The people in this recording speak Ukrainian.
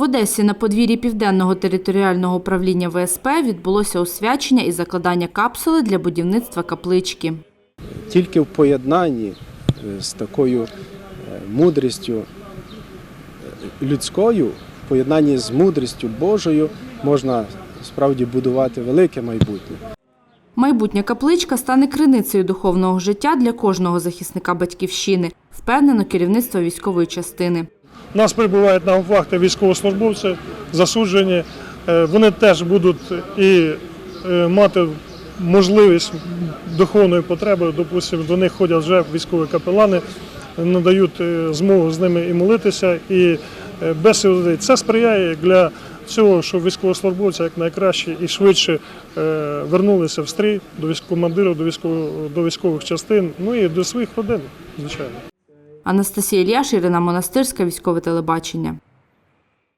В Одесі на подвір'ї Південного територіального управління ВСП відбулося освячення і закладання капсули для будівництва каплички. Тільки в поєднанні е, з такою е, мудрістю е, людською, в поєднанні з мудрістю Божою можна справді будувати велике майбутнє. Майбутня капличка стане криницею духовного життя для кожного захисника батьківщини, впевнено керівництво військової частини. У нас прибувають на вахти військовослужбовці, засуджені. Е, Вони теж будуть і е, мати можливість духовної потреби. Допустимо, до них ходять вже військові капелани, надають е, змогу з ними і молитися, і е, бесіди. Це сприяє для цього, щоб військовослужбовці як найкраще і швидше вернулися в стрій до військкомандирів, до військових частин, ну і до своїх родин, звичайно. Анастасія Ільяш, Ірина Монастирська, військове телебачення.